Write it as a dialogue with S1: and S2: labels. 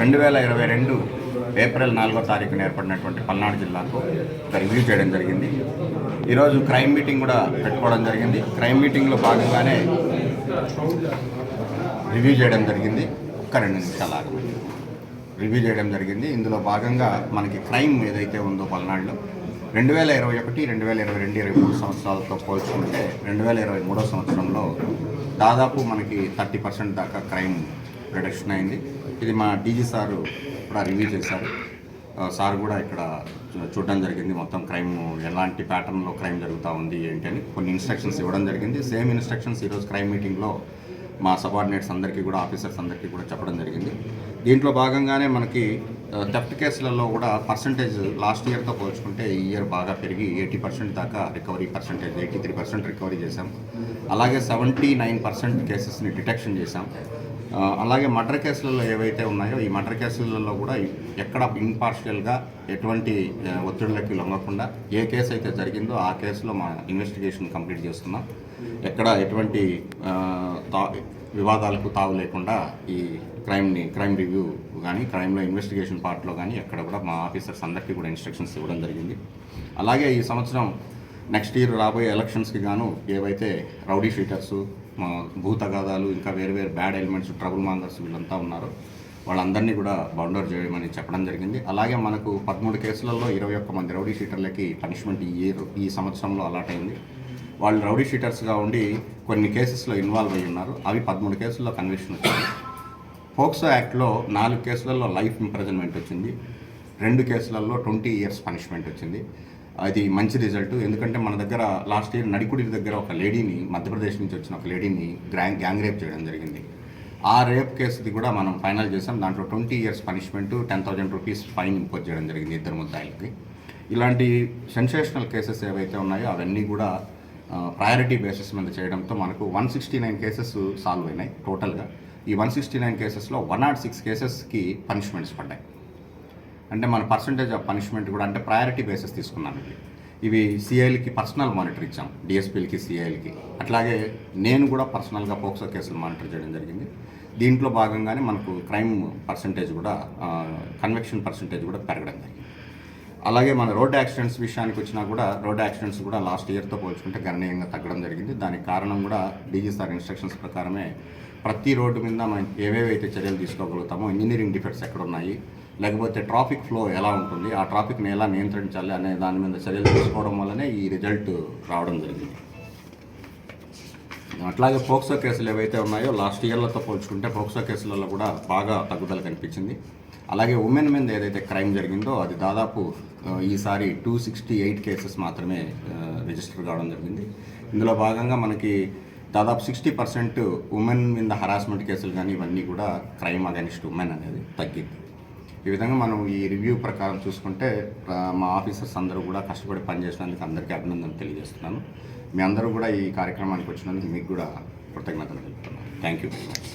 S1: రెండు వేల ఇరవై రెండు ఏప్రిల్ నాలుగో తారీఖున ఏర్పడినటువంటి పల్నాడు జిల్లాకు ఒక రివ్యూ చేయడం జరిగింది. ఈరోజు క్రైమ్ మీటింగ్ కూడా పెట్టుకోవడం జరిగింది. క్రైమ్ మీటింగ్లో భాగంగానే రివ్యూ చేయడం జరిగింది. ఒక్క రెండు నిమిషాలు రివ్యూ చేయడం జరిగింది. ఇందులో భాగంగా మనకి క్రైమ్ ఏదైతే ఉందో పల్నాడులో రెండు వేల ఇరవై ఒకటి రెండు వేల ఇరవై రెండు ఇరవై మూడు సంవత్సరాలతో పోల్చుకుంటే రెండు వేల ఇరవై మూడో సంవత్సరంలో దాదాపు మనకి థర్టీ పర్సెంట్ దాకా క్రైమ్ రిడక్షన్ అయింది. ఇది మా డీజీ సారు కూడా రివ్యూ చేశారు. సార్ కూడా ఇక్కడ చూడడం జరిగింది. మొత్తం క్రైమ్ ఎలాంటి ప్యాటర్న్లో క్రైమ్ జరుగుతూ ఉంది ఏంటి అని కొన్ని ఇన్స్ట్రక్షన్స్ ఇవ్వడం జరిగింది. సేమ్ ఇన్స్ట్రక్షన్స్ ఈరోజు క్రైమ్ మీటింగ్లో మా సబార్డినేట్స్ అందరికీ కూడా ఆఫీసర్స్ అందరికీ కూడా చెప్పడం జరిగింది. దీంట్లో భాగంగానే మనకి థెఫ్ట్ కేసులలో కూడా పర్సంటేజ్ లాస్ట్ ఇయర్తో పోల్చుకుంటే ఈ ఇయర్ బాగా పెరిగి ఎయిటీ పర్సెంట్ దాకా recovery percentage eighty three percent recovery చేశాం. అలాగే సెవెంటీ నైన్ పర్సెంట్ కేసెస్ని డిటెక్షన్ చేశాం. అలాగే మర్డర్ కేసులలో ఏవైతే ఉన్నాయో ఈ మర్డర్ కేసులలో కూడా ఎక్కడ ఇంపార్షియల్గా ఎటువంటి ఆ, ఒత్తిడులకి లొంగకుండా ఏ కేసు అయితే జరిగిందో ఆ కేసులో మా ఇన్వెస్టిగేషన్ కంప్లీట్ చేస్తున్నాం. ఎక్కడ ఎటువంటి తా- వివాదాలకు తావు లేకుండా ఈ క్రైమ్ని క్రైమ్ రివ్యూ కానీ క్రైమ్లో ఇన్వెస్టిగేషన్ పార్ట్లో కానీ ఎక్కడ కూడా మా ఆఫీసర్స్ అందరికీ కూడా ఇన్స్ట్రక్షన్స్ ఇవ్వడం జరిగింది. అలాగే ఈ సంవత్సరం నెక్స్ట్ ఇయర్ రాబోయే ఎలక్షన్స్కి గాను ఏవైతే రౌడీ షీటర్స్ మా భూతగాదాలు ఇంకా వేరు వేరు బ్యాడ్ ఎలిమెంట్స్ ట్రబుల్ మాంగర్స్ వీళ్ళంతా ఉన్నారో వాళ్ళందరినీ కూడా బౌండర్ చేయమని చెప్పడం జరిగింది. అలాగే మనకు పదమూడు కేసులలో ఇరవై ఒక్క మంది రౌడీ షీటర్లకి పనిష్మెంట్ ఈ ఇయర్ ఈ సంవత్సరంలో అలాట్ అయింది. వాళ్ళు రౌడీ షీటర్స్గా ఉండి కొన్ని కేసెస్లో ఇన్వాల్వ్ అయ్యి ఉన్నారు. అవి పదమూడు కేసుల్లో కన్విషన్ వచ్చింది. ఫోక్సో యాక్ట్లో నాలుగు కేసులలో లైఫ్ ఇంప్రజన్మెంట్ వచ్చింది. రెండు కేసులలో ట్వంటీ ఇయర్స్ పనిష్మెంట్ వచ్చింది. అది మంచి రిజల్ట్ ఎందుకంటే మన దగ్గర లాస్ట్ ఇయర్ నడికుడి దగ్గర ఒక లేడీని మధ్యప్రదేశ్ నుంచి వచ్చిన ఒక లేడీని గ్రాంగ్ గ్యాంగ్ రేప్ చేయడం జరిగింది. ఆ రేప్ కేసుది కూడా మనం ఫైనల్ చేసాం దాంట్లో twenty years punishment ten thousand rupees fine impose చేయడం జరిగింది ఇద్దరు ముద్దాయిలకి. ఇలాంటి సెన్సేషనల్ కేసెస్ ఏవైతే ఉన్నాయో అవన్నీ కూడా ప్రయారిటీ బేసిస్ మీద చేయడంతో మనకు one sixty nine cases solve అయినాయి టోటల్గా ఈ వన్ సిక్స్టీ నైన్ కేసెస్లో వన్ నాట్ సిక్స్ కేసెస్కి పనిష్మెంట్స్ పడ్డాయి. అంటే మన పర్సంటేజ్ ఆఫ్ పనిష్మెంట్ కూడా అంటే ప్రయారిటీ బేసిస్ తీసుకున్నాం ఇవి ఇవి సిఐలకి పర్సనల్ మానిటర్ ఇచ్చాం డిఎస్పీలకి సిఐలకి అట్లాగే నేను కూడా పర్సనల్గా పోక్సో కేసులు మానిటర్ చేయడం జరిగింది. దీంట్లో భాగంగానే మనకు క్రైమ్ పర్సంటేజ్ కూడా కన్వెక్షన్ పర్సంటేజ్ కూడా పెరగడం జరిగింది. అలాగే మన రోడ్ యాక్సిడెంట్స్ విషయానికి వచ్చినా కూడా రోడ్ యాక్సిడెంట్స్ కూడా లాస్ట్ ఇయర్తో పోల్చుకుంటే గణనీయంగా తగ్గడం జరిగింది. దానికి కారణం కూడా డీజీ సార్ ఇన్స్ట్రక్షన్స్ ప్రకారమే ప్రతి రోడ్డు మీద మనం ఏవేవైతే చర్యలు తీసుకోగలుగుతామో ఇంజనీరింగ్ డిఫెక్ట్స్ ఎక్కడ ఉన్నాయి లేకపోతే ట్రాఫిక్ ఫ్లో ఎలా ఉంటుంది ఆ ట్రాఫిక్ని ఎలా నియంత్రించాలి అనే దాని మీద చర్యలు తీసుకోవడం వల్లనే ఈ రిజల్ట్ రావడం జరిగింది. అట్లాగే పోక్సో కేసులు ఏవైతే ఉన్నాయో లాస్ట్ ఇయర్లతో పోల్చుకుంటే పోక్సో కేసులలో కూడా బాగా తగ్గుదల కనిపించింది. అలాగే ఉమెన్ మీద ఏదైతే క్రైమ్ జరిగిందో అది దాదాపు ఈసారి టూ సిక్స్టీ ఎయిట్ కేసెస్ మాత్రమే రిజిస్టర్ కావడం జరిగింది. ఇందులో భాగంగా మనకి దాదాపు సిక్స్టీ పర్సెంట్ ఉమెన్ మీద హరాస్మెంట్ కేసులు కానీ ఇవన్నీ కూడా క్రైమ్ అగెనిస్ట్ ఉమెన్ అనేది తగ్గింది. ఈ విధంగా మనం ఈ రివ్యూ ప్రకారం చూసుకుంటే మా ఆఫీసర్స్ అందరూ కూడా కష్టపడి పనిచేసినందుకు అందరికీ అభినందనలు తెలియజేస్తున్నాను. మీ అందరూ కూడా ఈ కార్యక్రమానికి వచ్చినందుకు మీకు కూడా కృతజ్ఞతలు తెలుపుతున్నాను. Thank you very much